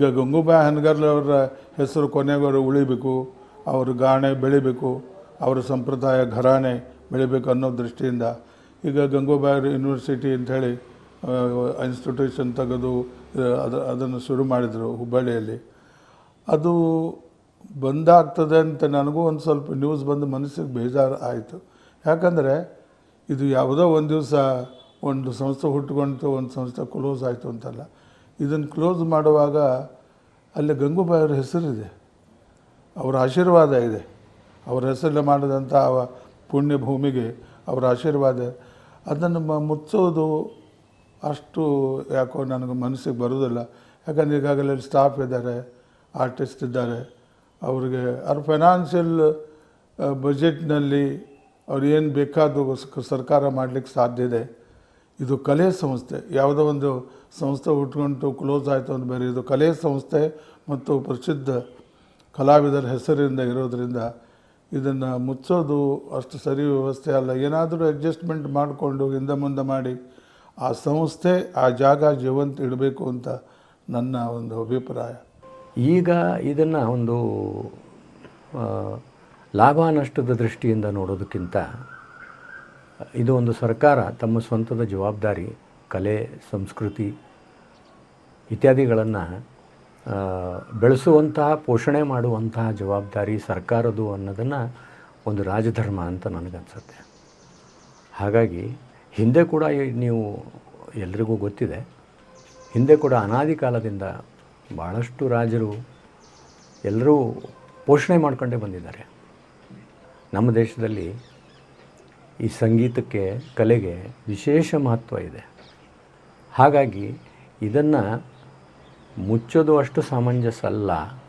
ಈಗ ಗಂಗೂಬಾಯಿ ಹನಗರ್ಲ ಹೆಸರು ಕೊನೆಗೂ ಉಳಿಬೇಕು, ಅವ್ರ ಗಾಣೆ ಬೆಳಿಬೇಕು, ಅವರ ಸಂಪ್ರದಾಯ ಘರಾಣೆ ಬೆಳಿಬೇಕು ಅನ್ನೋ ದೃಷ್ಟಿಯಿಂದ ಈಗ ಗಂಗೂಬಾಯಿ ಯೂನಿವರ್ಸಿಟಿ ಅಂಥೇಳಿ ಇನ್ಸ್ಟಿಟ್ಯೂಷನ್ ತೆಗೆದು ಅದ, ಅದನ್ನು ಶುರು ಮಾಡಿದರು ಹುಬ್ಬಳ್ಳಿಯಲ್ಲಿ. ಅದು ಬಂದಾಗ್ತದೆ ಅಂತ ನನಗೂ ಒಂದು ಸ್ವಲ್ಪ ನ್ಯೂಸ್ ಬಂದು ಮನಸ್ಸಿಗೆ ಬೇಜಾರು ಆಯಿತು. ಯಾಕಂದರೆ ಇದು ಯಾವುದೋ ಒಂದು ದಿವಸ ಒಂದು ಸಂಸ್ಥೆ ಹುಟ್ಕೊಂತು ಒಂದು ಸಂಸ್ಥೆ ಕ್ಲೋಸ್ ಆಯಿತು ಅಂತಲ್ಲ. ಇದನ್ನು ಕ್ಲೋಸ್ ಮಾಡುವಾಗ ಅಲ್ಲಿ ಗಂಗೂಬಾಯಿಯವ್ರ ಹೆಸರಿದೆ. ಅವರ ಆಶೀರ್ವಾದ ಇದೆ. ಅವರ ಹೆಸರಲ್ಲಿ ಮಾಡಿದಂಥ ಪುಣ್ಯ ಭೂಮಿಗೆ ಅವರ ಆಶೀರ್ವಾದ. ಅದನ್ನು ಮುಚ್ಚೋದು ಅಷ್ಟು ಯಾಕೋ ನನಗೆ ಮನಸ್ಸಿಗೆ ಬರೋದಿಲ್ಲ ಯಾಕಂದರೆ ಈಗಾಗಲೇ ಸ್ಟಾಫ್ ಇದ್ದಾರೆ ಆರ್ಟಿಸ್ಟ್ ಇದ್ದಾರೆ. ಅವರಿಗೆ ಅವ್ರ ಫೈನಾನ್ಷಿಯಲ್ ಬಜೆಟ್ನಲ್ಲಿ ಅವ್ರು ಏನು ಬೇಕಾದರೂ ಸ- ಸರ್ಕಾರ ಮಾಡಲಿಕ್ಕೆ ಸಾಧ್ಯ ಇದೆ. ಇದು ಕಲೆ ಸಂಸ್ಥೆ. ಯಾವುದೋ ಒಂದು ಸಂಸ್ಥೆ ಉಟ್ಕೊಂಡು ಕ್ಲೋಸ್ ಆಯಿತು ಅಂತ ಬೇರೆ, ಇದು ಕಲೆ ಸಂಸ್ಥೆ ಮತ್ತು ಪ್ರಸಿದ್ಧ ಕಲಾವಿದರ ಹೆಸರಿಂದ ಇರೋದರಿಂದ ಇದನ್ನು ಮುಚ್ಚೋದು ಅಷ್ಟು ಸರಿ ವ್ಯವಸ್ಥೆ ಅಲ್ಲ. ಏನಾದರೂ ಅಡ್ಜಸ್ಟ್ಮೆಂಟ್ ಮಾಡಿಕೊಂಡು ಹಿಂದೆ ಮುಂದೆ ಮಾಡಿ ಆ ಸಂಸ್ಥೆ, ಆ ಜಾಗ ಜೀವಂತ ಇಡಬೇಕು ಅಂತ ನನ್ನ ಒಂದು ಅಭಿಪ್ರಾಯ. ಈಗ ಇದನ್ನು ಒಂದು ಲಾಭ ನಷ್ಟದ ದೃಷ್ಟಿಯಿಂದ ನೋಡೋದಕ್ಕಿಂತ ಇದು ಒಂದು ಸರ್ಕಾರ, ತಮ್ಮ ಸ್ವಂತದ ಜವಾಬ್ದಾರಿ, ಕಲೆ, ಸಂಸ್ಕೃತಿ ಇತ್ಯಾದಿಗಳನ್ನು ಬೆಳೆಸುವಂತಹ, ಪೋಷಣೆ ಮಾಡುವಂತಹ ಜವಾಬ್ದಾರಿ ಸರ್ಕಾರದು ಅನ್ನೋದನ್ನು ಒಂದು ರಾಜಧರ್ಮ ಅಂತ ನನಗನ್ಸುತ್ತೆ. ಹಾಗಾಗಿ, ಹಿಂದೆ ಕೂಡ ನೀವು ಎಲ್ರಿಗೂ ಗೊತ್ತಿದೆ, ಹಿಂದೆ ಕೂಡ ಅನಾದಿ ಕಾಲದಿಂದ ಭಾಳಷ್ಟು ರಾಜರು ಎಲ್ಲರೂ ಪೋಷಣೆ ಮಾಡ್ಕೊಂಡೇ ಬಂದಿದ್ದಾರೆ. ನಮ್ಮ ದೇಶದಲ್ಲಿ ಈ ಸಂಗೀತಕ್ಕೆ ಕಲೆಗೆ ವಿಶೇಷ ಮಹತ್ವ ಇದೆ. ಹಾಗಾಗಿ ಇದನ್ನು ಮುಚ್ಚೋದು ಅಷ್ಟು ಸಮಂಜಸ ಅಲ್ಲ.